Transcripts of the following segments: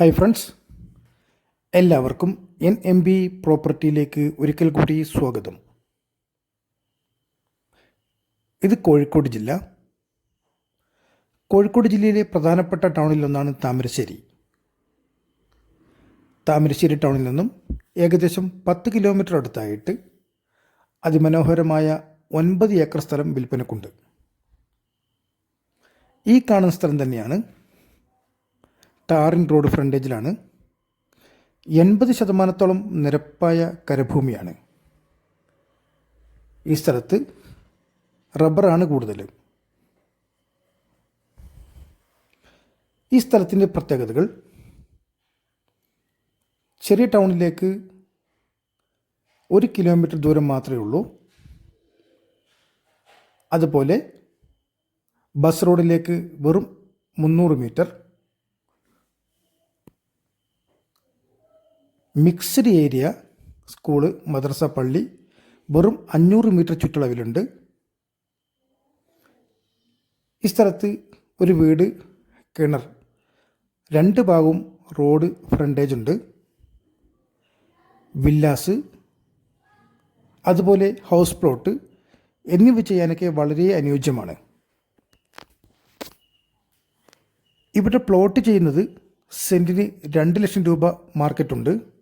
Hi friends എല്ലാവർക്കും N M B പ്രോപ്പർട്ടിയിലേക്ക് ഒരിക്കൽ കൂടി സ്വാഗതം. ഇത് കോഴിക്കോട് ജില്ല. കോഴിക്കോട് ജില്ലയിലെ പ്രധാനപ്പെട്ട ടൗണിലൊന്നാണ് താമരശ്ശേരി. താമരശ്ശേരി ടൗണിൽ നിന്നും ഏകദേശം പത്ത് കിലോമീറ്റർ അടുത്തായിട്ട് അതിമനോഹരമായ ഒൻപത് ഏക്കർ സ്ഥലം വിൽപ്പനക്കുണ്ട്. ഈ കാണുന്ന സ്ഥലം തന്നെയാണ് ടാറിൻ റോഡ് ഫ്രണ്ടേജിലാണ്. എൺപത് ശതമാനത്തോളം നിരപ്പായ കരഭൂമിയാണ്. ഈ സ്ഥലത്ത് റബ്ബറാണ് കൂടുതൽ ഈ സ്ഥലത്തിന്റെ പ്രത്യേകതകൾ. ചെറിയ ടൗണിലേക്ക് ഒരു കിലോമീറ്റർ ദൂരം മാത്രമേ ഉള്ളൂ. അതുപോലെ ബസ് റോഡിലേക്ക് വെറും മുന്നൂറ് മീറ്റർ. മിക്സ്ഡ് ഏരിയ സ്കൂൾ മദ്രസ പള്ളി വെറും അഞ്ഞൂറ് മീറ്റർ ചുറ്റളവിലുണ്ട്. ഈ സ്ഥലത്ത് ഒരു വീട് കിണർ രണ്ട് ഭാഗവും റോഡ് ഫ്രണ്ടേജ് ഉണ്ട്. വില്ലാസ് അതുപോലെ ഹൗസ് പ്ലോട്ട് എന്നിവ ചെയ്യാനൊക്കെ വളരെ അനുയോജ്യമാണ്. ഇവിടെ പ്ലോട്ട് ചെയ്യുന്നത് സെന്റിന് രണ്ട് ലക്ഷം രൂപ മാർക്കറ്റുണ്ട്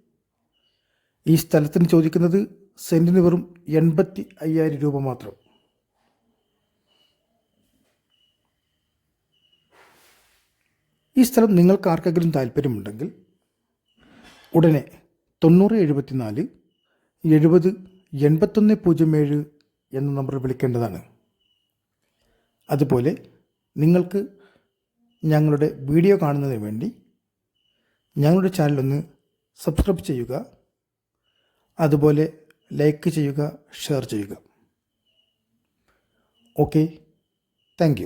ഈ സ്ഥലത്തിന് ചോദിക്കുന്നത് സെന്റിന് വെറും എൺപത്തി അയ്യായിരം രൂപ മാത്രം. ഈ സ്ഥലം നിങ്ങൾക്ക് ആർക്കെങ്കിലും താല്പര്യമുണ്ടെങ്കിൽ ഉടനെ തൊണ്ണൂറ് എഴുപത്തിനാല് എഴുപത് എൺപത്തൊന്ന് പൂജ്യം ഏഴ് എന്ന നമ്പർ വിളിക്കേണ്ടതാണ്. അതുപോലെ നിങ്ങൾക്ക് ഞങ്ങളുടെ വീഡിയോ കാണുന്നതിന് വേണ്ടി ഞങ്ങളുടെ ചാനലൊന്ന് സബ്സ്ക്രൈബ് ചെയ്യുക. അതുപോലെ ലൈക്ക് ചെയ്യുക ഷെയർ ചെയ്യുക. ഓക്കെ. താങ്ക്